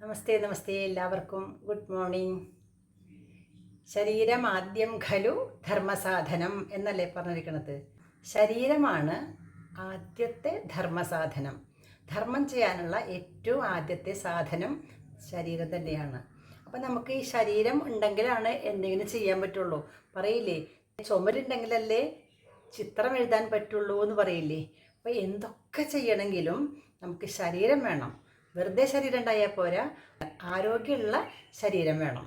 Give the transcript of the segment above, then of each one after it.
നമസ്തേ നമസ്തേ എല്ലാവർക്കും. Good morning. ശരീരം ആദ്യം ഖലു ധർമ്മസാധനം എന്നല്ലേ പറഞ്ഞിരിക്കുന്നത് ശരീരമാണ് ആദ്യത്തെ ധർമ്മസാധനം. ധർമ്മം ചെയ്യാനുള്ള ഏറ്റവും ആദ്യത്തെ സാധനം ശരീരം തന്നെയാണ്. അപ്പം നമുക്ക് ഈ ശരീരം ഉണ്ടെങ്കിലാണ് എന്തെങ്കിലും ചെയ്യാൻ പറ്റുള്ളൂ. പറയില്ലേ ചുമരുണ്ടെങ്കിലല്ലേ ചിത്രം എഴുതാൻ പറ്റുള്ളൂ എന്ന് പറയില്ലേ? അപ്പോൾ എന്തൊക്കെ ചെയ്യണമെങ്കിലും നമുക്ക് ശരീരം വേണം. വെറുതെ ശരീരം ഉണ്ടായാൽ പോരാ. ആരോഗ്യമുള്ള ശരീരം വേണം.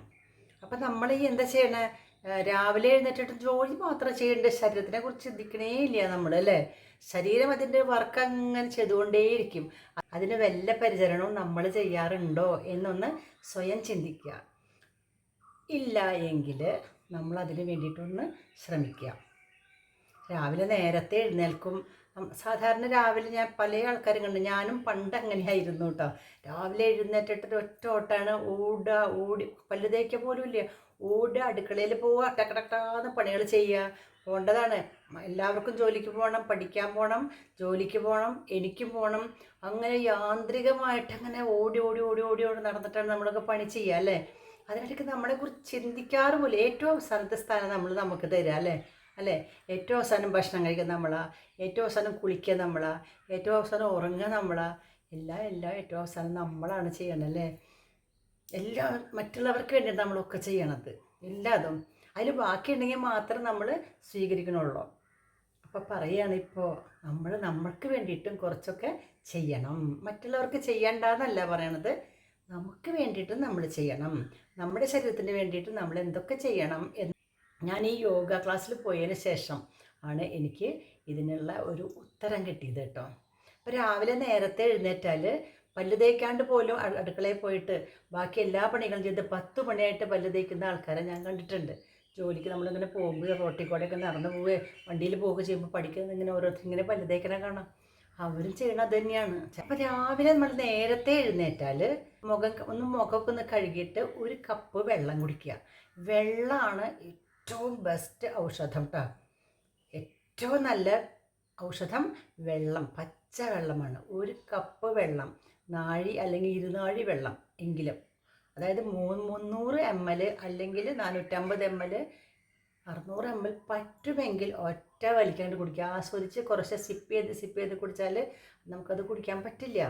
അപ്പം നമ്മൾ ഈ എന്താ ചെയ്യണേ? രാവിലെ എഴുന്നേറ്റിട്ട് ജോലി മാത്രം ചെയ്യേണ്ട ശരീരത്തിനെ കുറിച്ച് ചിന്തിക്കണേ ഇല്ല നമ്മൾ അല്ലേ? ശരീരം അതിന്റെ വർക്ക് അങ്ങനെ ചെയ്തുകൊണ്ടേയിരിക്കും. അതിന് വല്ല പരിചരണവും നമ്മൾ ചെയ്യാറുണ്ടോ എന്നൊന്ന് സ്വയം ചിന്തിക്കുക ഇല്ല എങ്കിൽ നമ്മൾ അതിന് വേണ്ടിയിട്ടൊന്ന് ശ്രമിക്കുക രാവിലെ നേരത്തെ എഴുന്നേൽക്കും സാധാരണ രാവിലെ ഞാൻ പല ആൾക്കാരും കണ്ടു. ഞാനും പണ്ട് അങ്ങനെയായിരുന്നു കേട്ടോ. രാവിലെ എഴുന്നേറ്റിട്ട് ഒറ്റ ഓട്ടാണ് ഓടുക ഓടി പല്ല് തേക്കുക പോലും ഇല്ല. ഓടുക അടുക്കളയിൽ പോവുക ടക്കടക്കാന്ന് പണികൾ ചെയ്യുക. പോകേണ്ടതാണ്. എല്ലാവർക്കും ജോലിക്ക് പോകണം പഠിക്കാൻ പോകണം ജോലിക്ക് പോകണം എനിക്കും പോകണം. അങ്ങനെ യാന്ത്രികമായിട്ട് അങ്ങനെ ഓടി ഓടി ഓടി ഓടി ഓടി നടന്നിട്ടാണ് നമ്മളൊക്കെ പണി ചെയ്യുക അല്ലേ? അതിനിടയ്ക്ക് നമ്മളെക്കുറിച്ച് ചിന്തിക്കാറുമില്ല. ഏറ്റവും അവസാനത്തെ സ്ഥാനം നമ്മൾ നമുക്ക് തരിക അല്ലേ? അല്ലേ? ഏറ്റവും അവസാനം ഭക്ഷണം കഴിക്കുക നമ്മളാ ഏറ്റവും അവസാനം കുളിക്കുക നമ്മളാ ഏറ്റവും അവസാനം ഉറങ്ങുക നമ്മളാ എല്ലാം എല്ലാം ഏറ്റവും അവസാനം നമ്മളാണ് ചെയ്യണത് അല്ലേ? എല്ലാ മറ്റുള്ളവർക്ക് വേണ്ടിയിട്ട് നമ്മളൊക്കെ ചെയ്യണത്. എല്ലാതും. അതിൽ ബാക്കിയുണ്ടെങ്കിൽ മാത്രം നമ്മൾ സ്വീകരിക്കണുള്ളൂ. അപ്പോൾ പറയുകയാണ് ഇപ്പോൾ നമ്മൾ നമ്മൾക്ക് വേണ്ടിയിട്ടും കുറച്ചൊക്കെ ചെയ്യണം. മറ്റുള്ളവർക്ക് ചെയ്യണ്ടെന്നല്ല പറയണത്. നമുക്ക് വേണ്ടിയിട്ടും നമ്മൾ ചെയ്യണം. നമ്മുടെ ശരീരത്തിന് വേണ്ടിയിട്ട് നമ്മൾ എന്തൊക്കെ ചെയ്യണം എന്ന് ഞാൻ ഈ യോഗ ക്ലാസ്സിൽ പോയതിന് ശേഷം ആണ് എനിക്ക് ഇതിനുള്ള ഒരു ഉത്തരം കിട്ടിയത് കേട്ടോ. അപ്പോൾ രാവിലെ നേരത്തെ എഴുന്നേറ്റാൽ പല്ല് തേക്കാണ്ട് പോലും അടുക്കളയിൽ പോയിട്ട് ബാക്കി എല്ലാ പണികളും ചെയ്ത് പത്ത് മണിയായിട്ട് പല്ല് തേക്കുന്ന ആൾക്കാരെ ഞാൻ കണ്ടിട്ടുണ്ട്. ജോലിക്ക് നമ്മളിങ്ങനെ പോകുമ്പോൾ റോട്ടിൽ കൂടെയൊക്കെ നടന്നു പോവുക വണ്ടിയിൽ പോവുക ചെയ്യുമ്പോൾ പഠിക്കുന്നത് ഇങ്ങനെ ഓരോരുത്തർ ഇങ്ങനെ പല്ല് തേക്കണ കാണാം. അവരും ചെയ്യണത് തന്നെയാണ്. അപ്പോൾ രാവിലെ നമ്മൾ നേരത്തെ എഴുന്നേറ്റാൽ മുഖം ഒന്ന് മുഖമൊക്കെ ഒന്ന് കഴുകിയിട്ട് ഒരു കപ്പ് വെള്ളം കുടിക്കുക. വെള്ളമാണ് ഏറ്റവും ബെസ്റ്റ് ഔഷധം കേട്ടോ ഏറ്റവും നല്ല ഔഷധം വെള്ളം പച്ച വെള്ളമാണ്. ഒരു കപ്പ് വെള്ളം നാഴി അല്ലെങ്കിൽ ഇരുനാഴി വെള്ളം എങ്കിലും. അതായത് മൂന്ന് മുന്നൂറ് എം എൽ അല്ലെങ്കിൽ നാനൂറ്റമ്പത് എം എൽ അറുന്നൂറ് എം എൽ പറ്റുമെങ്കിൽ ഒറ്റ വലിക്കാണ്ട് കുടിക്കുക. ആസ്വദിച്ച് കുറച്ച് സിപ്പ് ചെയ്ത് സിപ്പ് ചെയ്ത് കുടിച്ചാൽ നമുക്കത് കുടിക്കാൻ പറ്റില്ല.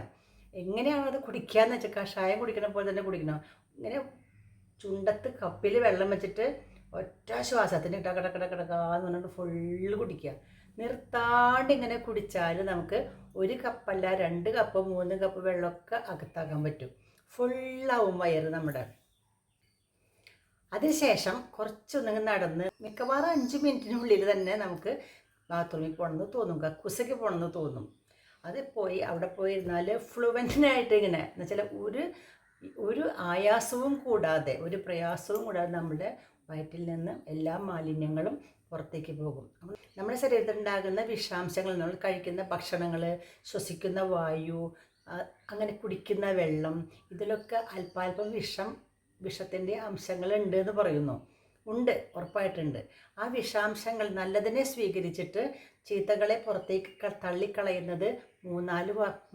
എങ്ങനെയാണ് അത് കുടിക്കുക എന്ന് വെച്ചാൽ കഷായം കുടിക്കണ പോലെ തന്നെ കുടിക്കണം. ഇങ്ങനെ ചുണ്ടത്ത് കപ്പിൽ വെള്ളം വെച്ചിട്ട് ഒറ്റ ശ്വാസത്തിന് ടകടക്കടക്കടക്കാന്ന് പറഞ്ഞിട്ട് ഫുള്ള് കുടിക്കുക. നിർത്താണ്ട് ഇങ്ങനെ കുടിച്ചാൽ നമുക്ക് ഒരു കപ്പല്ല രണ്ട് കപ്പ് മൂന്ന് കപ്പ് വെള്ളമൊക്കെ അകത്താക്കാൻ പറ്റും. ഫുള്ളാവും വയറ് നമ്മുടെ. അതിനുശേഷം കുറച്ചൊന്നിങ്ങനെ നടന്ന് മിക്കവാറും അഞ്ച് മിനിറ്റിനുള്ളിൽ തന്നെ നമുക്ക് ബാത്റൂമിൽ പോകണമെന്ന് തോന്നും. കക്കൂസയ്ക്ക് പോകണമെന്ന് തോന്നും. അത് പോയി അവിടെ പോയിരുന്നാൽ ഫ്ലുവന്റിനായിട്ട് ഇങ്ങനെ എന്ന് വെച്ചാൽ ഒരു ഒരു ആയാസവും കൂടാതെ ഒരു പ്രയാസവും കൂടാതെ നമ്മുടെ വയറ്റിൽ നിന്ന് എല്ലാ മാലിന്യങ്ങളും പുറത്തേക്ക് പോകും. നമ്മുടെ ശരീരത്തിൽ ഉണ്ടാകുന്ന വിഷാംശങ്ങൾ നമ്മൾ കഴിക്കുന്ന ഭക്ഷണങ്ങൾ ശ്വസിക്കുന്ന വായു അങ്ങനെ കുടിക്കുന്ന വെള്ളം ഇതിലൊക്കെ അല്പാൽപ്പം വിഷം വിഷത്തിന്റെ അംശങ്ങളുണ്ട് എന്ന് പറയുന്നു. ഉണ്ട് ഉറപ്പായിട്ടുണ്ട്. ആ വിഷാംശങ്ങൾ നല്ലതിനെ സ്വീകരിച്ചിട്ട് ചീത്തകളെ പുറത്തേക്ക് തള്ളിക്കളയുന്നത് മൂന്നാൽ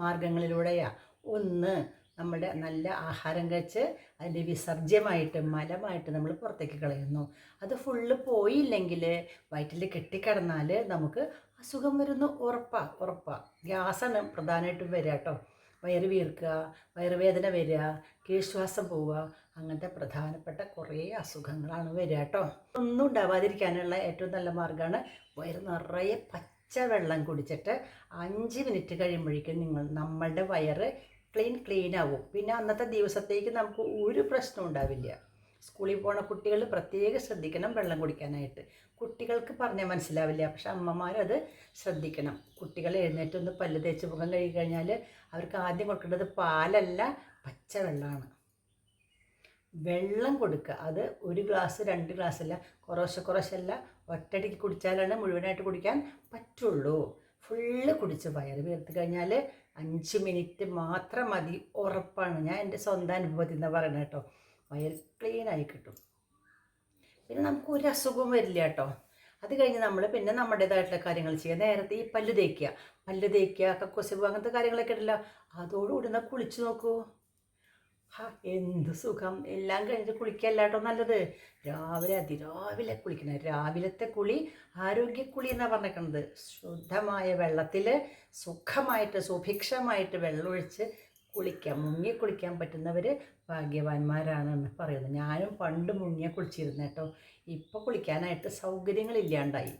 മാർഗങ്ങളിലൂടെയാണ് ഒന്ന് നമ്മുടെ നല്ല ആഹാരം കഴിച്ച് അതിന്റെ വിസർജ്യമായിട്ട് മലമായിട്ട് നമ്മൾ പുറത്തേക്ക് കളയുന്നു. അത് ഫുള്ള് പോയില്ലെങ്കിൽ വയറ്റിൽ കെട്ടിക്കിടന്നാൽ നമുക്ക് അസുഖം വരുന്നു ഉറപ്പാ ഉറപ്പാ. ഗ്യാസാണ് പ്രധാനമായിട്ടും വരിക കേട്ടോ. വയറ് വീർക്കുക വയറുവേദന വരിക കീഴ്ശ്വാസം പോവുക അങ്ങനത്തെ പ്രധാനപ്പെട്ട കുറേ അസുഖങ്ങളാണ് വരിക കേട്ടോ. ഒന്നും ഉണ്ടാവാതിരിക്കാനുള്ള ഏറ്റവും നല്ല മാർഗമാണ് വയറ് നിറയെ പച്ച വെള്ളം കുടിച്ചിട്ട് അഞ്ച് മിനിറ്റ് കഴിയുമ്പോഴേക്കും നിങ്ങൾ നമ്മളുടെ വയറ് ക്ലീൻ ക്ലീൻ ആവും. പിന്നെ അന്നത്തെ ദിവസത്തേക്ക് നമുക്ക് ഒരു പ്രശ്നം ഉണ്ടാവില്ല. സ്കൂളിൽ പോണ കുട്ടികൾ പ്രത്യേകം ശ്രദ്ധിക്കണം വെള്ളം കുടിക്കാനായിട്ട്. കുട്ടികൾക്ക് പറഞ്ഞാൽ മനസ്സിലാവില്ല. പക്ഷെ അമ്മമാരത് ശ്രദ്ധിക്കണം. കുട്ടികൾ എഴുന്നേറ്റ് ഒന്ന് പല്ല് തേച്ച് മുഖം കഴുകി കഴിഞ്ഞാൽ അവർക്ക് ആദ്യം കൊടുക്കേണ്ടത് പാലല്ല പച്ചവെള്ളമാണ് വെള്ളം കൊടുക്കുക. അത് ഒരു ഗ്ലാസ് രണ്ട് ഗ്ലാസ് അല്ല കുറേശ്ശെ കുറേശ്ശല്ല ഒറ്റടിക്ക് കുടിച്ചാലാണ് മുഴുവനായിട്ട് കുടിക്കാൻ പറ്റുള്ളൂ. ഫുള്ള് കുടിച്ച് വയറ് വീർത്ത് കഴിഞ്ഞാൽ അഞ്ച് മിനിറ്റ് മാത്രം മതി. ഉറപ്പാണ്. ഞാൻ എന്റെ സ്വന്തം അനുഭവത്തിൽ നിന്ന് പറയണത് കേട്ടോ. വയൽ ക്ലീൻ ആയി കിട്ടും. പിന്നെ നമുക്ക് ഒരു അസുഖവും വരില്ല കേട്ടോ. അത് കഴിഞ്ഞ് നമ്മൾ പിന്നെ നമ്മുടേതായിട്ടുള്ള കാര്യങ്ങൾ ചെയ്യുക. നേരത്തെ ഈ പല്ല് തേക്കുക. പല്ല് തേക്കുക കക്കൂസ് പോവുക അങ്ങനത്തെ കാര്യങ്ങളൊക്കെ ഉണ്ടല്ലോ. അതോടുകൂടി ഒന്ന് കുളിച്ച് നോക്കൂ. എന്ത് സുഖം. എല്ലാം കഴിഞ്ഞ് കുളിക്കല്ലാട്ടോ നല്ലത്. രാവിലെ അതിരാവിലെ കുളിക്കണം. രാവിലത്തെ കുളി ആരോഗ്യ കുളി എന്നാണ് പറഞ്ഞേക്കുന്നത് ശുദ്ധമായ വെള്ളത്തിൽ സുഖമായിട്ട് സുഭിക്ഷമായിട്ട് വെള്ളമൊഴിച്ച് കുളിക്കാം. മുങ്ങി കുളിക്കാൻ പറ്റുന്നവർ ഭാഗ്യവാന്മാരാണെന്ന് പറയുന്നത് ഞാനും പണ്ട് മുങ്ങിയ കുളിച്ചിരുന്നു കേട്ടോ. ഇപ്പോൾ കുളിക്കാനായിട്ട് സൗകര്യങ്ങളില്ലാണ്ടായി.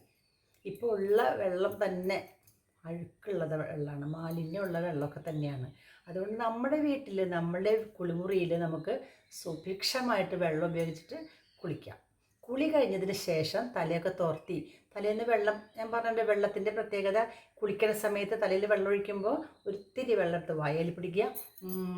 ഇപ്പോൾ ഉള്ള വെള്ളം തന്നെ അഴുക്കുള്ളത് വെള്ളമാണ് മാലിന്യമുള്ള വെള്ളമൊക്കെ തന്നെയാണ്. അതുകൊണ്ട് നമ്മുടെ വീട്ടിൽ നമ്മുടെ കുളിമുറിയിൽ നമുക്ക് സുഭിക്ഷമായിട്ട് വെള്ളം ഉപയോഗിച്ചിട്ട് കുളിക്കാം. കുളി കഴിഞ്ഞതിന് ശേഷം തലയൊക്കെ തോർത്തി. തലേന്ന് വെള്ളം ഞാൻ പറഞ്ഞിട്ട് വെള്ളത്തിന്റെ പ്രത്യേകത കുളിക്കുന്ന സമയത്ത് തലയിൽ വെള്ളം ഒഴിക്കുമ്പോൾ ഒത്തിരി വെള്ളം എടുത്ത് വായയിൽ പിടിക്കുക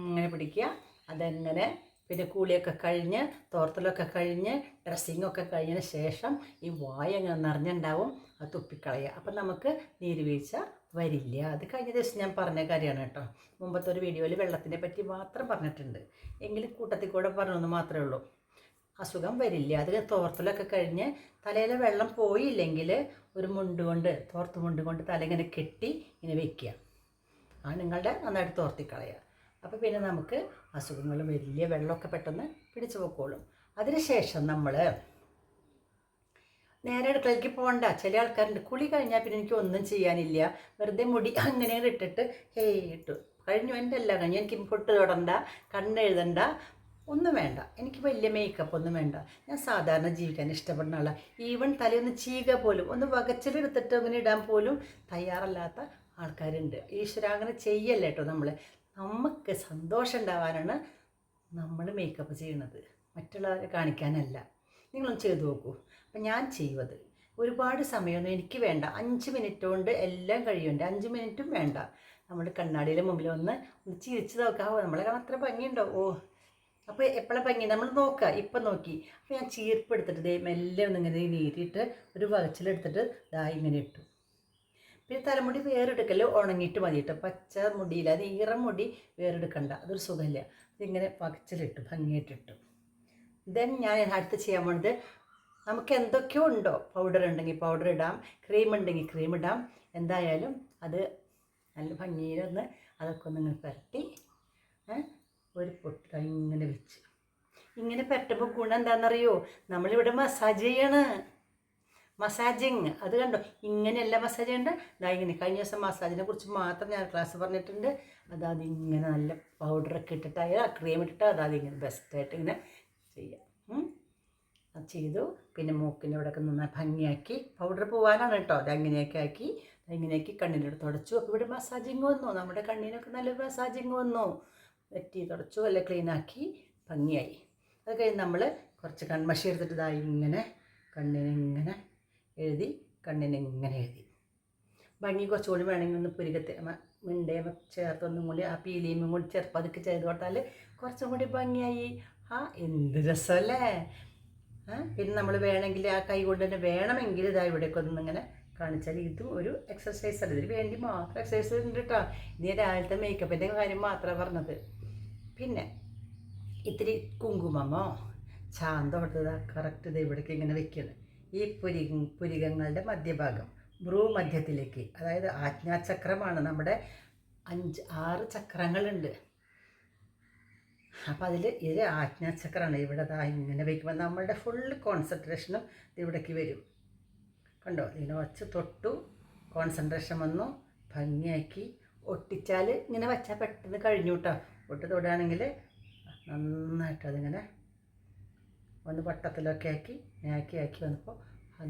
ഇങ്ങനെ പിടിക്കുക. അതങ്ങനെ? പിന്നെ കുളിയൊക്കെ കഴിഞ്ഞ് തോർത്തലൊക്കെ കഴിഞ്ഞ് ഡ്രസ്സിങ്ങൊക്കെ കഴിഞ്ഞതിന് ശേഷം ഈ വായ അങ്ങനെ നിറഞ്ഞുണ്ടാവും അത് തുപ്പിക്കളയുക. അപ്പം നമുക്ക് നീരുവീഴ്ച വരില്ല. അത് കഴിഞ്ഞ ദിവസം ഞാൻ പറഞ്ഞ കാര്യമാണ് കേട്ടോ. മുമ്പത്തെ ഒരു വീഡിയോയിൽ വെള്ളത്തിനെ പറ്റി മാത്രം പറഞ്ഞിട്ടുണ്ട്. എങ്കിലും കൂട്ടത്തിൽ കൂടെ പറഞ്ഞെന്ന് മാത്രമേ ഉള്ളൂ. അസുഖം വരില്ല. അത് തോർത്തലൊക്കെ കഴിഞ്ഞ് തലയിലെ വെള്ളം പോയില്ലെങ്കിൽ ഒരു മുണ്ട് കൊണ്ട് തോർത്ത് മുണ്ട് കൊണ്ട് തല ഇങ്ങനെ കെട്ടി ഇങ്ങനെ വെക്കുക. ആ നിങ്ങളുടെ നന്നായിട്ട് തോർത്തിക്കളയുക. അപ്പോൾ പിന്നെ നമുക്ക് അസുഖങ്ങൾ വലിയ വെള്ളമൊക്കെ പെട്ടെന്ന് പിടിച്ചു പോക്കോളും. അതിനുശേഷം നമ്മൾ നേരെ അടുക്കളയ്ക്ക് പോകണ്ട. ചില ആൾക്കാരുണ്ട്. കുളി കഴിഞ്ഞാൽ പിന്നെ എനിക്ക് ഒന്നും ചെയ്യാനില്ല. വെറുതെ മുടി അങ്ങനെ ഇട്ടിട്ട് ഹേയ് ഇട്ടു. കഴിഞ്ഞു. എന്റെ എല്ലാം കഴിഞ്ഞു. എനിക്ക് പൊട്ട് തൊടണ്ട കണ്ണെഴുതണ്ട ഒന്നും വേണ്ട. എനിക്ക് വലിയ മേക്കപ്പ് ഒന്നും വേണ്ട. ഞാൻ സാധാരണ ജീവിക്കാൻ ഇഷ്ടപ്പെടുന്ന ആളാണ് ഈവൻ തലയൊന്ന് ചീക പോലും ഒന്ന് വകച്ചിലെടുത്തിട്ട് അങ്ങനെ ഇടാൻ പോലും തയ്യാറല്ലാത്ത ആൾക്കാരുണ്ട്. ഈശ്വര അങ്ങനെ ചെയ്യല്ല കേട്ടോ നമ്മൾ നമുക്ക് സന്തോഷം ഉണ്ടാവാനാണ് നമ്മൾ മേക്കപ്പ് ചെയ്യണത്. മറ്റുള്ളവരെ കാണിക്കാനല്ല. നിങ്ങളൊന്ന് ചെയ്തു നോക്കൂ. അപ്പം ഞാൻ ചെയ്യുന്നത് ഒരുപാട് സമയമൊന്നും എനിക്ക് വേണ്ട. അഞ്ച് മിനിറ്റ് കൊണ്ട് എല്ലാം കഴിയുന്നുണ്ട് അഞ്ച് മിനിറ്റും വേണ്ട. നമ്മൾ കണ്ണാടിയിലെ മുമ്പിൽ ഒന്ന് ഒന്ന് ചിരിച്ച് നോക്കാവോ നമ്മളെ കാണാൻ അത്ര ഭംഗിയുണ്ടോ? ഓ. അപ്പോൾ എപ്പോഴും ഭംഗി? നമ്മൾ നോക്കുക. ഇപ്പം നോക്കി. അപ്പോൾ ഞാൻ ചീർപ്പ് എടുത്തിട്ട് ദേ മെല്ലെ ഒന്ന് ഇങ്ങനെ നീട്ടിയിട്ട് ഒരു വകച്ചിലെടുത്തിട്ട് ദാ ഇങ്ങനെ ഇട്ടു. പിന്നെ തലമുടി വേറെടുക്കൽ ഉണങ്ങിയിട്ട് മതി കേട്ടോ. പച്ച മുടിയില്ല. അത് ഈറം മുടി വേറെടുക്കണ്ട. അതൊരു സുഖമില്ല. ഇതിങ്ങനെ വകച്ചിലിട്ടു. ഭംഗിയായിട്ടിട്ടു. ദെൻ ഞാൻ അടുത്ത് ചെയ്യാൻ പോണത് നമുക്ക് എന്തൊക്കെയോ ഉണ്ടോ. പൗഡർ ഉണ്ടെങ്കിൽ പൗഡർ ഇടാം. ക്രീം ഉണ്ടെങ്കിൽ ക്രീം ഇടാം. എന്തായാലും അത് നല്ല ഭംഗിയിലൊന്ന് അതൊക്കെ ഒന്ന് ഇങ്ങനെ പുരട്ടി ഒരു പൊട്ട ഇങ്ങനെ വെച്ച്. ഇങ്ങനെ പെട്ടപ്പോൾ ഗുണം എന്താണെന്നറിയോ നമ്മളിവിടെ മസാജ് ചെയ്യണ്. മസാജിങ് അത് കണ്ടോ? ഇങ്ങനെയല്ല മസാജ് ചെയ്യേണ്ട? ഇതാ ഇങ്ങനെ കഴിഞ്ഞ ദിവസം മസാജിനെ കുറിച്ച് മാത്രം ഞാൻ ക്ലാസ് പറഞ്ഞിട്ടുണ്ട്. അതാത് ഇങ്ങനെ നല്ല പൗഡറൊക്കെ ഇട്ടിട്ടായാലും ആ ക്രീം ഇട്ടിട്ട് അതാത് ഇങ്ങനെ ബെസ്റ്റായിട്ട് ഇങ്ങനെ ചെയ്യാം. ചെയ്തു. പിന്നെ മൂക്കിന്റെ ഒക്കെ നന്നായി ഭംഗിയാക്കി. പൗഡർ പോകാനാണ് കേട്ടോ. അത് അങ്ങനെയൊക്കെ ആക്കി. ഇങ്ങനെയാക്കി അടുത്ത് തുടച്ചു. അപ്പോൾ ഇവിടെ മസാജിങ് വന്നു. നമ്മുടെ കണ്ണിനൊക്കെ നല്ല മസാജിങ് വന്നു. വെറ്റി തുടച്ചു. അല്ലെ ക്ലീനാക്കി ഭംഗിയായി. അത് കഴിഞ്ഞ് നമ്മൾ കുറച്ച് കൺമഷി എടുത്തിട്ട് ഇതാ ഇങ്ങനെ കണ്ണിനിങ്ങനെ എഴുതി കണ്ണിനിങ്ങനെ എഴുതി. ഭംഗി കുറച്ചുകൂടി വേണമെങ്കിൽ ഒന്ന് പുരുകത്തെ മിണ്ടയും ചേർത്തൊന്നും കൂടി ആ പീലിയും കൂടി ചേർത്ത് അതൊക്കെ ചെയ്ത് കൊടുത്താൽ കുറച്ചും കൂടി ഭംഗിയായി. ആ എന്ത് രസമല്ലേ? പിന്നെ നമ്മൾ വേണമെങ്കിൽ ആ കൈ കൊണ്ട് തന്നെ വേണമെങ്കിൽ ഇതാ ഇവിടേക്ക് ഇങ്ങനെ കാണിച്ചാൽ ഇതും ഒരു എക്സസൈസ് ആണ് ഇതിന് വേണ്ടി മാത്രം എക്സസൈസ് ഉണ്ട് കേട്ടോ ഇനി രാവിലത്തെ മേക്കപ്പിന്റെ കാര്യം മാത്രമാണ് പറഞ്ഞത്. പിന്നെ ഇത്തിരി കുങ്കുമമോ? ചാന്തോ എടുത്തത് കറക്റ്റ് ഇത് ഇവിടേക്ക് ഇങ്ങനെ വെക്കണം. ഈ പുരി പുരികങ്ങളുടെ മധ്യഭാഗം ഭ്രൂ മധ്യത്തിലേക്ക് അതായത് ആജ്ഞാചക്രമാണ് നമ്മുടെ അഞ്ച് ആറ് ചക്രങ്ങളുണ്ട്. അപ്പം അതിൽ ഇത് ആജ്ഞാചക്രമാണ് ഇവിടെ ദാ ഇങ്ങനെ വയ്ക്കുമ്പോൾ നമ്മളുടെ ഫുൾ കോൺസെൻട്രേഷനും ഇവിടേക്ക് വരും. കണ്ടോ? ഇതിനെ വച്ച് തൊട്ടു കോൺസെൻട്രേഷൻ വന്നു ഭംഗിയാക്കി ഒട്ടിച്ചാൽ ഇങ്ങനെ വച്ചാൽ പെട്ടെന്ന് കഴിഞ്ഞു കേട്ടോ ഒട്ട് തൊടുകയാണെങ്കിൽ നന്നായിട്ട് അതിങ്ങനെ ഒന്ന് വട്ടത്തിലൊക്കെ ആക്കി ആക്കി ആക്കി വന്നപ്പോൾ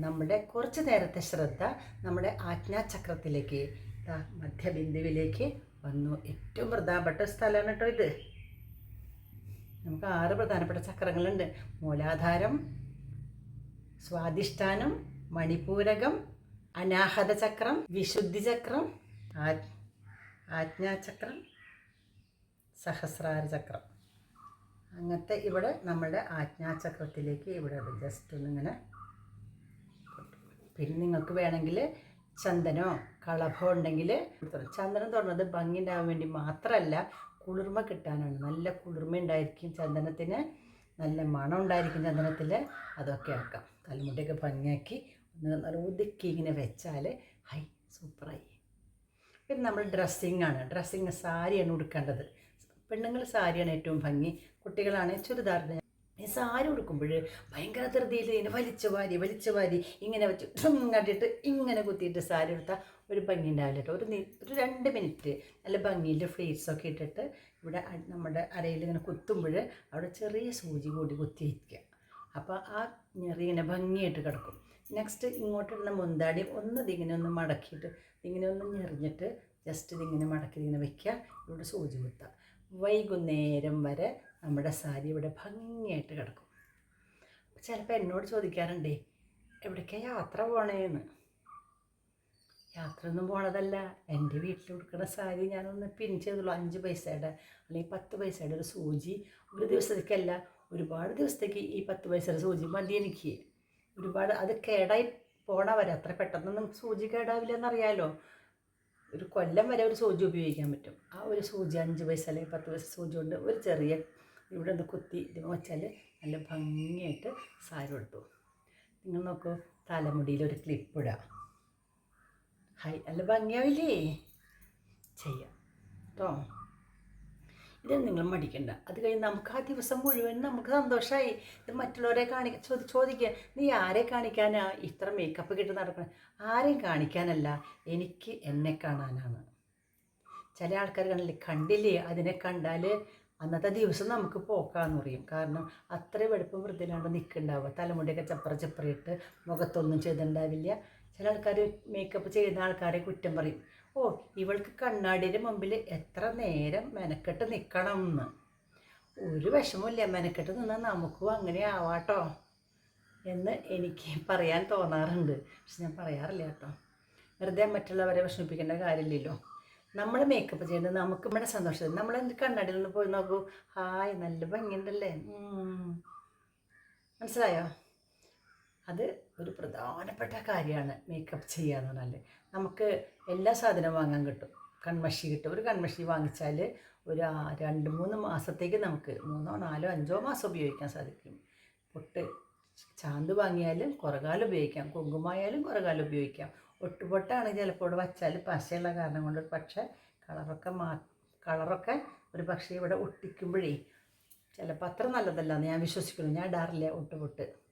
നമ്മുടെ കുറച്ച് നേരത്തെ ശ്രദ്ധ നമ്മുടെ ആജ്ഞാചക്രത്തിലേക്ക് മധ്യബിന്ദുവിലേക്ക് വന്നു. ഏറ്റവും പ്രധാനപ്പെട്ട സ്ഥലമാണ് കേട്ടോ ഇത്. നമുക്ക് ആറ് പ്രധാനപ്പെട്ട ചക്രങ്ങളുണ്ട്. മൂലാധാരം സ്വാധിഷ്ഠാനം മണിപൂരകം അനാഹത ചക്രം വിശുദ്ധി ചക്രം ആജ്ഞാചക്രം സഹസ്രാര ചക്രം. അങ്ങനത്തെ ഇവിടെ നമ്മുടെ ആജ്ഞാചക്രത്തിലേക്ക് ഇവിടെ ജസ്റ്റ് ഒന്നിങ്ങനെ പിന്നെ നിങ്ങൾക്ക് വേണമെങ്കിൽ ചന്ദനോ കളഭോ ഉണ്ടെങ്കിൽ ചന്ദനം തുറന്നത് ഭംഗി ഉണ്ടാകാൻ വേണ്ടി മാത്രമല്ല കുളിർമ കിട്ടാനാണ്. നല്ല കുളിർമ ഉണ്ടായിരിക്കും ചന്ദനത്തിന്. നല്ല മണം ഉണ്ടായിരിക്കും ചന്ദനത്തിൽ. അതൊക്കെ ആക്കാം. തലമുടിയൊക്കെ ഭംഗിയാക്കി ഒന്ന് ഒതുക്കി ഇങ്ങനെ വെച്ചാൽ ഹൈ സൂപ്പറായി. പിന്നെ നമ്മൾ ഡ്രസ്സിങ് ആണ്. ഡ്രസ്സിങ് സാരിയാണ് ഉടുക്കേണ്ടത്. പെണ്ണുങ്ങൾ സാരിയാണ് ഏറ്റവും ഭംഗി. കുട്ടികളാണ് ചുരിദാറിന് ഈ സാരി ഉടുക്കുമ്പോൾ ഭയങ്കര ധൃതിയിൽ ഇങ്ങനെ വലിച്ചു വാരി വലിച്ചു വാരി ഇങ്ങനെ വെച്ച് കണ്ടിട്ട് ഇങ്ങനെ കുത്തിയിട്ട് സാരി എടുത്താൽ ഒരു ഭംഗി ഉണ്ടാവില്ല കേട്ടോ. ഒരു ഒരു രണ്ട് മിനിറ്റ് നല്ല ഭംഗിയിൽ ഫ്ലേറ്റ്സൊക്കെ ഇട്ടിട്ട് ഇവിടെ നമ്മുടെ അരയിൽ ഇങ്ങനെ കുത്തുമ്പോൾ അവിടെ ചെറിയ സൂചി കൂടി കുത്തി വയ്ക്കുക അപ്പോൾ ആ ഞെറിയിങ്ങനെ ഭംഗിയായിട്ട് കിടക്കും. നെക്സ്റ്റ് ഇങ്ങോട്ടിടുന്ന മുന്താടി ഒന്ന് ഇതിങ്ങനെ ഒന്ന് മടക്കിയിട്ട് ഇങ്ങനെ ഒന്ന് ഞെറിഞ്ഞിട്ട് ജസ്റ്റ് ഇതിങ്ങനെ മടക്കി ഇങ്ങനെ വെക്കുക. ഇവിടെ സൂചി കുത്തുക. വൈകുന്നേരം വരെ നമ്മുടെ സാരി ഇവിടെ ഭംഗിയായിട്ട് കിടക്കും. ചിലപ്പോൾ എന്നോട് ചോദിക്കാറുണ്ടേ എവിടേക്കാണ് യാത്ര പോണേന്ന്? യാത്ര ഒന്നും പോണതല്ല. എന്റെ വീട്ടിൽ കൊടുക്കുന്ന സാരി ഞാനൊന്ന് പിൻ ചെയ്തുള്ളൂ. അഞ്ച് പൈസയുടെ അല്ലെങ്കിൽ പത്ത് പൈസയുടെ ഒരു സൂചി ഒരു ദിവസത്തേക്കല്ല ഒരുപാട് ദിവസത്തേക്ക് ഈ പത്ത് പൈസയുടെ സൂചി മതി എനിക്ക്. ഒരുപാട് അത് കേടായി പോണ വരെ അത്ര പെട്ടെന്നൊന്നും സൂചി കേടാവില്ല എന്നറിയാലോ ഒരു കൊല്ലം വരെ ഒരു സൂചി ഉപയോഗിക്കാൻ പറ്റും. ആ ഒരു സൂചി അഞ്ച് പൈസ അല്ലെങ്കിൽ പത്ത് പൈസ സൂചി കൊണ്ട് ഒരു ചെറിയ ഇവിടെ ഒന്ന് കുത്തി ഇത് വെച്ചാൽ നല്ല ഭംഗിയായിട്ട് സാരി എടുത്തു നിങ്ങൾ നോക്കൂ തലമുടിയിൽ ഒരു ക്ലിപ്പ് ഇടുക. ഹൈ നല്ല ഭംഗിയാവില്ലേ? ചെയ്യാം. കേട്ടോ ഇതൊന്നും നിങ്ങൾ മടിക്കണ്ട. അത് കഴിഞ്ഞ് നമുക്ക് ആ ദിവസം മുഴുവൻ നമുക്ക് സന്തോഷമായി ഇത് മറ്റുള്ളവരെ കാണി ചോദി ചോദിക്കുക നീ ആരെ കാണിക്കാനാ ഇത്ര മേക്കപ്പ് കിട്ടി നടക്കണം? ആരെയും കാണിക്കാനല്ല എനിക്ക് എന്നെ കാണാനാണ്. ചില ആൾക്കാർ കണ്ടില്ലേ കണ്ടില്ലേ? അതിനെ കണ്ടാൽ അന്നത്തെ ദിവസം നമുക്ക് പോക്കാന്ന് പറയും. കാരണം അത്ര വെളുപ്പം വൃത്തിയിലാണ്ട് നിൽക്കുന്നുണ്ടാവുക തലമുടിയൊക്കെ ചപ്പറ ചപ്പറയിട്ട് മുഖത്തൊന്നും ചെയ്തിട്ടുണ്ടാവില്ല ചില ആൾക്കാർ മേക്കപ്പ് ചെയ്യുന്ന ആൾക്കാരെ കുറ്റം പറയും. ഓ ഇവൾക്ക് കണ്ണാടിയുടെ മുമ്പിൽ എത്ര നേരം മെനക്കെട്ട് നിൽക്കണം എന്ന്. ഒരു വിഷമമില്ല മെനക്കെട്ട് നിന്നാൽ നമുക്കും അങ്ങനെ ആവാട്ടോ എന്ന് എനിക്ക് പറയാൻ തോന്നാറുണ്ട്. പക്ഷെ ഞാൻ പറയാറില്ല കേട്ടോ. വെറുതെ മറ്റുള്ളവരെ വിഷമിപ്പിക്കേണ്ട കാര്യമില്ലല്ലോ. നമ്മൾ മേക്കപ്പ് ചെയ്യുന്നത് നമുക്ക് നമ്മുടെ സന്തോഷം നമ്മൾ എന്ത് കണ്ണാടിയിൽ പോയി നോക്കൂ. ഹായ് നല്ല ഭംഗിയുണ്ടല്ലേ? മനസ്സിലായോ? അത് ഒരു പ്രധാനപ്പെട്ട കാര്യമാണ് മേക്കപ്പ് ചെയ്യുക എന്ന് പറഞ്ഞാൽ നമുക്ക് എല്ലാ സാധനവും വാങ്ങാൻ കിട്ടും. കൺമഷി കിട്ടും. ഒരു കൺമഷി വാങ്ങിച്ചാൽ ഒരു രണ്ട് മൂന്ന് മാസത്തേക്ക് നമുക്ക് മൂന്നോ നാലോ അഞ്ചോ മാസം ഉപയോഗിക്കാൻ സാധിക്കും. പൊട്ട് ചാന്ത് വാങ്ങിയാലും കുറകാലം ഉപയോഗിക്കാം. കുങ്കുമായാലും കുറകാലം ഉപയോഗിക്കാം. ഒട്ടുപൊട്ടാണ് ചിലപ്പോൾ ഇവിടെ വച്ചാൽ പശയുള്ള കാരണം കൊണ്ട് പക്ഷേ കളറൊക്കെ മാ കളറൊക്കെ ഒരു പക്ഷേ ഇവിടെ ഒട്ടിക്കുമ്പോഴേ ചിലപ്പോൾ അത്ര നല്ലതല്ല എന്ന് ഞാൻ വിശ്വസിക്കുന്നു. ഞാൻ ഇടാറില്ല ഒട്ടുപൊട്ട്.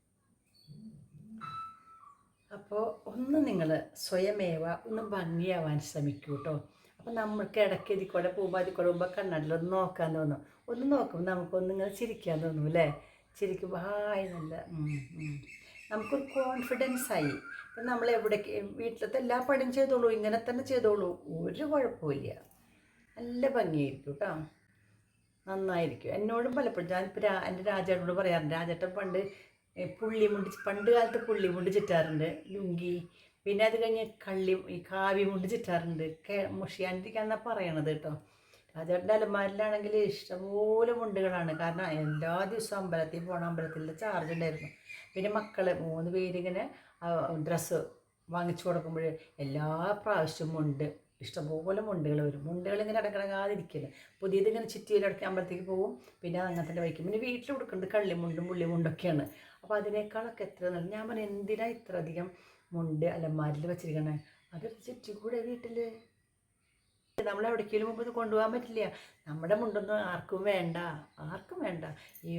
അപ്പോൾ ഒന്ന് നിങ്ങൾ സ്വയമേവ ഒന്ന് ഭംഗിയാവാൻ ശ്രമിക്കൂ കേട്ടോ അപ്പോൾ നമ്മൾക്ക് ഇടയ്ക്ക് ഇതിൽ കൂടെ പോകുമ്പോൾ അതിൽ കൂടെ പോകുമ്പോൾ കണ്ണാടിലൊന്ന് നോക്കാൻ തോന്നും. ഒന്ന് നോക്കുമ്പോൾ നമുക്കൊന്ന് ഇങ്ങനെ ചിരിക്കാൻ തോന്നും അല്ലേ? ചിരിക്കുമ്പോൾ ഹായ് നല്ല. നമുക്കൊരു കോൺഫിഡൻസ് ആയി. ഇപ്പം നമ്മൾ എവിടെ വീട്ടിലത്തെ എല്ലാ പണിയും ചെയ്തോളൂ ഇങ്ങനെ തന്നെ ചെയ്തോളൂ ഒരു കുഴപ്പമില്ല നല്ല ഭംഗിയായിരിക്കും കേട്ടോ. നന്നായിരിക്കും. എന്നോടും പലപ്പോഴും ഞാനിപ്പോൾ എന്റെ രാജേട്ടനോട് പറയാറുണ്ട് രാജേട്ടൻ പണ്ട് ഏ, പുള്ളിമുണ്ട് പണ്ട് കാലത്ത് പുള്ളിമുണ്ട് ചുറ്റാറുണ്ട്. ലുങ്കി പിന്നെ അത് കഴിഞ്ഞ് കള്ളി ഈ കാവി മുണ്ട് ചുറ്റാറുണ്ട്. കേ മുഷിയാണ്ടിരിക്കാന്നാണ് പറയണത് കേട്ടോ രാജേട്ടന്റെ അലമാരിലാണെങ്കിൽ ഇഷ്ടംപോലെ മുണ്ടുകളാണ്. കാരണം എല്ലാ ദിവസവും അമ്പലത്തിൽ പോകണം അമ്പലത്തിൽ ചാർജ് ഉണ്ടായിരുന്നു. പിന്നെ മക്കൾ മൂന്ന് പേരിങ്ങനെ ഡ്രസ്സ് വാങ്ങിച്ചു കൊടുക്കുമ്പോൾ എല്ലാ പ്രാവശ്യവും മുണ്ട് ഇഷ്ടംപോലെ മുണ്ടുകൾ വരും. മുണ്ടുകൾ ഇങ്ങനെ ഇടക്കിടങ്ങാതിരിക്കില്ല പുതിയത് ഇങ്ങനെ ചുറ്റിയിലടക്കി അമ്പലത്തേക്ക് പോകും പിന്നെ അങ്ങനത്തെ വയ്ക്കും പിന്നെ വീട്ടിൽ കൊടുക്കുന്നത് കള്ളിമുണ്ടും പുള്ളിമുണ്ടൊക്കെയാണ്. അപ്പോൾ അതിനേക്കാളൊക്കെ എത്ര നല്ല ഞാൻ പറഞ്ഞു എന്തിനാ ഇത്ര അധികം മുണ്ട് അലമാരിൽ വെച്ചിരിക്കണേ? അത് ചുറ്റി കൂടെ വീട്ടിൽ നമ്മൾ എവിടേക്കെങ്കിലും മുമ്പ് കൊണ്ടുപോകാൻ പറ്റില്ല. നമ്മുടെ മുണ്ടൊന്നും ആർക്കും വേണ്ട. ആർക്കും വേണ്ട. ഈ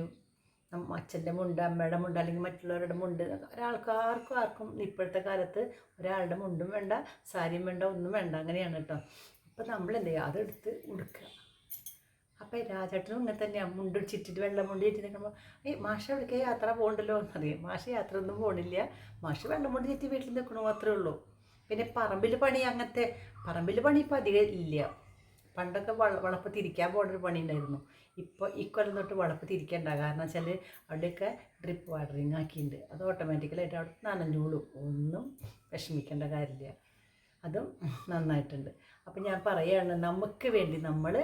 അച്ഛന്റെ മുണ്ട് അമ്മയുടെ മുണ്ട് അല്ലെങ്കിൽ മറ്റുള്ളവരുടെ മുണ്ട് ഒരാൾക്ക് ആർക്കും ആർക്കും ഇപ്പോഴത്തെ കാലത്ത് ഒരാളുടെ മുണ്ടും വേണ്ട സാരിയും വേണ്ട ഒന്നും വേണ്ട. അങ്ങനെയാണ് കേട്ടോ. അപ്പം നമ്മൾ എന്ത് ചെയ്യുക അതെടുത്ത് ഉടുക്കുക. അപ്പം രാജേട്ടനും ഇങ്ങനെ തന്നെയാണ് മുണ്ട് ചിറ്റിട്ട് വെള്ളം മുണ്ട് ചുറ്റി നിൽക്കുമ്പോൾ ഈ മാഷ എവിടേക്ക് യാത്ര പോകണ്ടല്ലോ? എന്നറിയാം മാഷ യാത്ര ഒന്നും പോകണില്ല മാഷ വെള്ളം മുണ്ട് ചുറ്റി വീട്ടിൽ നിൽക്കണു മാത്രമേ ഉള്ളൂ. പിന്നെ പറമ്പിൽ പണി അങ്ങനത്തെ പറമ്പിൽ പണി ഇപ്പം അധികം ഇല്ല. പണ്ടൊക്കെ വള വളപ്പ് തിരിക്കാൻ പോകുന്നൊരു പണി ഉണ്ടായിരുന്നു. ഇപ്പോൾ ഇക്കൊല്ലം തൊട്ട് വളപ്പ് തിരിക്കണ്ട. കാരണം വെച്ചാൽ അവിടെയൊക്കെ ഡ്രിപ്പ് വാട്ടറിങ് ആക്കിയിട്ടുണ്ട് അത് ഓട്ടോമാറ്റിക്കലായിട്ട് അവിടെ നനഞ്ഞോളും. ഒന്നും വിഷമിക്കേണ്ട കാര്യമില്ല. അതും നന്നായിട്ടുണ്ട്. അപ്പം ഞാൻ പറയുകയാണ് നമുക്ക് വേണ്ടി നമ്മൾ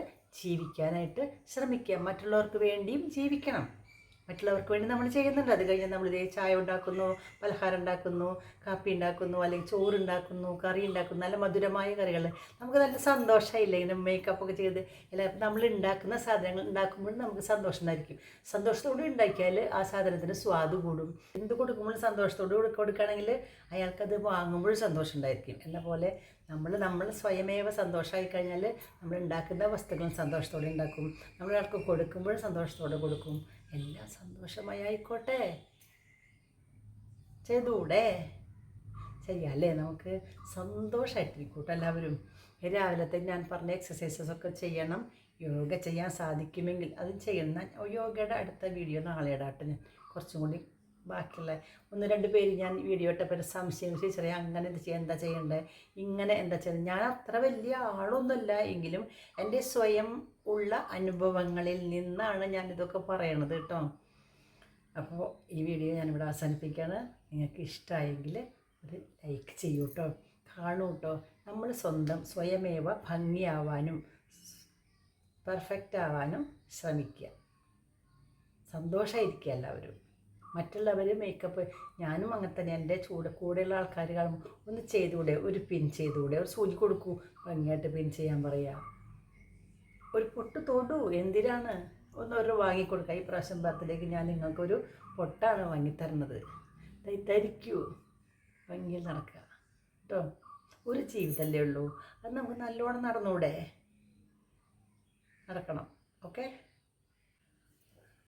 ജീവിക്കാനായിട്ട് ശ്രമിക്കുക മറ്റുള്ളവർക്ക് വേണ്ടിയും ജീവിക്കണം. മറ്റുള്ളവർക്ക് വേണ്ടി നമ്മൾ ചെയ്യുന്നുണ്ട്. അത് കഴിഞ്ഞ് നമ്മൾ ഇതേ ചായ ഉണ്ടാക്കുന്നു പലഹാരം ഉണ്ടാക്കുന്നു കാപ്പി ഉണ്ടാക്കുന്നു അല്ലെങ്കിൽ ചോറ് ഉണ്ടാക്കുന്നു കറി ഉണ്ടാക്കുന്നു നല്ല മധുരമായ കറികൾ. നമുക്ക് നല്ല സന്തോഷമില്ല ഇങ്ങനെ മേക്കപ്പ് ഒക്കെ ചെയ്ത് എല്ലാ നമ്മൾ ഉണ്ടാക്കുന്ന സാധനങ്ങൾ ഉണ്ടാക്കുമ്പോൾ നമുക്ക് സന്തോഷം സന്തോഷത്തോടെ ഉണ്ടാക്കിയാൽ ആ സാധനത്തിന് സ്വാദ് കൂടും. എന്ത് കൊടുക്കുമ്പോഴും സന്തോഷത്തോടെ കൊടു- കൊടുക്കുകയാണെങ്കിൽ അയാൾക്കത് വാങ്ങുമ്പോഴും സന്തോഷം ഉണ്ടായിരിക്കും എന്ന പോലെ നമ്മൾ നമ്മൾ സ്വയമേവ സന്തോഷമായി കഴിഞ്ഞാൽ നമ്മൾ ഉണ്ടാക്കുന്ന വസ്തുക്കളും സന്തോഷത്തോടെ ഉണ്ടാക്കും. നമ്മൾ ആൾക്ക് കൊടുക്കുമ്പോഴും സന്തോഷത്തോടെ കൊടുക്കും. എല്ലാം സന്തോഷമായി ആയിക്കോട്ടെ ചെയ്തൂടെ? ശരിയല്ലേ നമുക്ക് സന്തോഷമായിട്ടിരിക്കൂട്ടോ എല്ലാവരും. രാവിലത്തെ ഞാൻ പറഞ്ഞ എക്സസൈസസ് ഒക്കെ ചെയ്യണം. യോഗ ചെയ്യാൻ സാധിക്കുമെങ്കിൽ അത് ചെയ്യണം. യോഗയുടെ അടുത്ത വീഡിയോ നാളെ ഇടാട്ടെ ഞാൻ. കുറച്ചും കൂടി ബാക്കിയുള്ള. ഒന്ന് രണ്ട് പേര് ഞാൻ വീഡിയോ ഇട്ടപ്പോൾ സംശയം. ടീച്ചറെ അങ്ങനെ എന്താ ചെയ്യുക എന്താ ചെയ്യണ്ടേ? ഇങ്ങനെ എന്താ ചെയ്യുന്നത് ഞാൻ അത്ര വലിയ ആളൊന്നുമല്ല എങ്കിലും എന്റെ സ്വയം ഉള്ള അനുഭവങ്ങളിൽ നിന്നാണ് ഞാൻ ഇതൊക്കെ പറയണത് കേട്ടോ. അപ്പോൾ ഈ വീഡിയോ ഞാനിവിടെ അവസാനിപ്പിക്കുകയാണ്. നിങ്ങൾക്ക് ഇഷ്ടമായെങ്കിൽ ഒരു ലൈക്ക് ചെയ്യൂ കേട്ടോ. കാണൂ കേട്ടോ. നമ്മൾ സ്വന്തം സ്വയമേവ ഭംഗിയാവാനും പെർഫെക്റ്റ് ആവാനും ശ്രമിക്കുക. സന്തോഷമായിരിക്കുക എല്ലാവരും. മറ്റുള്ളവർ മേക്കപ്പ് ഞാനും അങ്ങനെ തന്നെ എന്റെ ചൂട് കൂടെയുള്ള ആൾക്കാർ കാണുമ്പോൾ ഒന്ന് ചെയ്തുകൂടെ? ഒരു പിൻ ചെയ്തുകൂടെ? ഒരു സൂചി കൊടുക്കൂ? ഭംഗിയായിട്ട് പിൻ ചെയ്യാൻ പറയാം. ഒരു പൊട്ട് തൊടൂ എന്തിനാണ്? ഒന്ന് ഒരു വാങ്ങിക്കൊടുക്കുക ഈ പ്രാവശ്യം ബർത്ത്ഡേക്ക് ഞാൻ നിങ്ങൾക്കൊരു പൊട്ടാണ് വാങ്ങിത്തരുന്നത് ദേ ധരിക്കൂ ഭംഗിയിൽ നടക്കുക കേട്ടോ ഒരു ജീവിതമല്ലേ ഉള്ളൂ. അത് നമുക്ക് നല്ലോണം നടന്നൂടെ? നടക്കണം. ഓക്കെ?